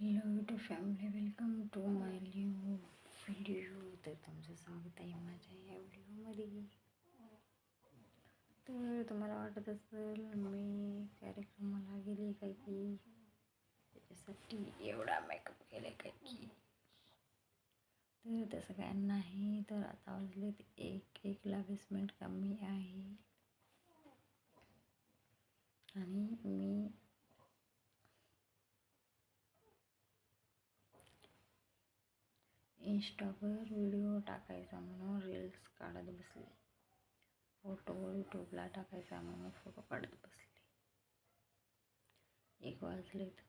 Hello to family welcome to my new video तर तुमचं स्वागत आहे माझ्या या व्हिडिओमध्ये. तर तुम्हाला वाटत असेल मी कार्यक्रमाला गेले काय की? त्याच्यासाठी एवढा मेकअप केला काय की? तर तसं काय नाही तर आता वाजले एक एकला वीस मिनिट कमी आहे. आणि मी इंस्टावर व्हिडिओ टाकायचा म्हणून रील्स काढत बसले. फोटो यूट्यूबला टाकायचा म्हणून फोटो काढत बसले. एक वाजलेत.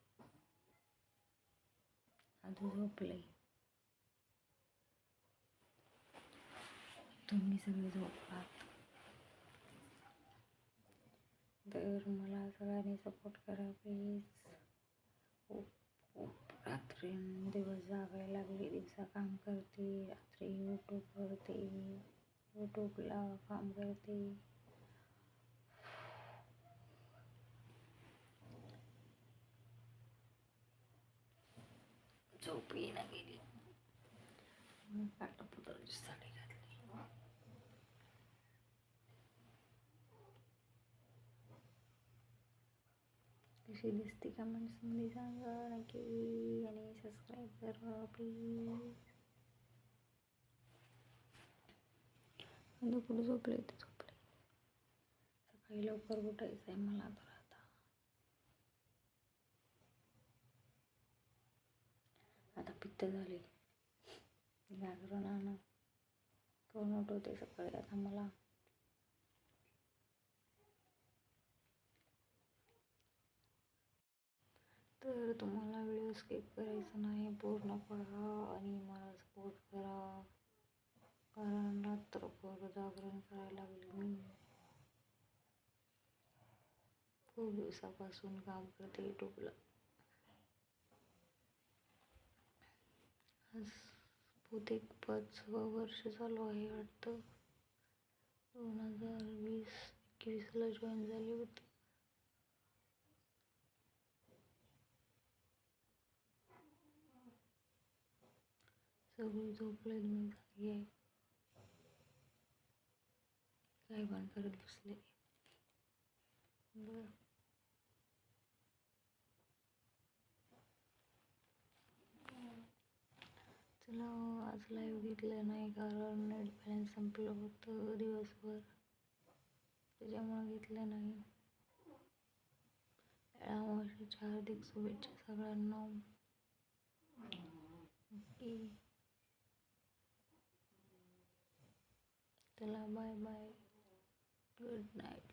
आधी झोपले. तुम्ही सगळे झोपलात तर मला सगळ्यांनी सपोर्ट करा प्लीज खूप रात्री दिवस जागायला लागली दिवसा काम करते रात्री यूट्यूब करते यूट्यूबला काम करते झोप येईना गेली काटापुटाची साडी घातली कशी दिसते कमेंट्समध्ये सांगा नक्की आणि सबस्क्राईब करा प्लीज कुठे झोपले ते झोपले. सकाळी लवकर उठायचं आहे मला तर आता. आता पित्त झाले. जागरण आणा. कोण उठवते सकाळी आता मला. तर तुम्हाला व्हिडिओ स्किप करायचं नाही पूर्ण पहा आणि मला सपोर्ट करा. कारण रात्रभर जागरण करायला लागले मी. खूप दिवसापासून काम करते यूट्यूबला. आज बहुतेक पाच वर्ष चालू आहे वाटतं. दोन हजार वीस एकवीसला जॉईन झाली होती. सगळी झोपले मी जागी आहे काय पण करत बसले बरं चला आज लाईव्ह घेतलं नाही कारण नेट बॅलन्स संपलं होतं दिवसभर। त्याच्यामुळे घेतलं नाही वर्षाच्या हार्दिक शुभेच्छा सगळ्यांना ओके। चला बाय बाय गुड नाईट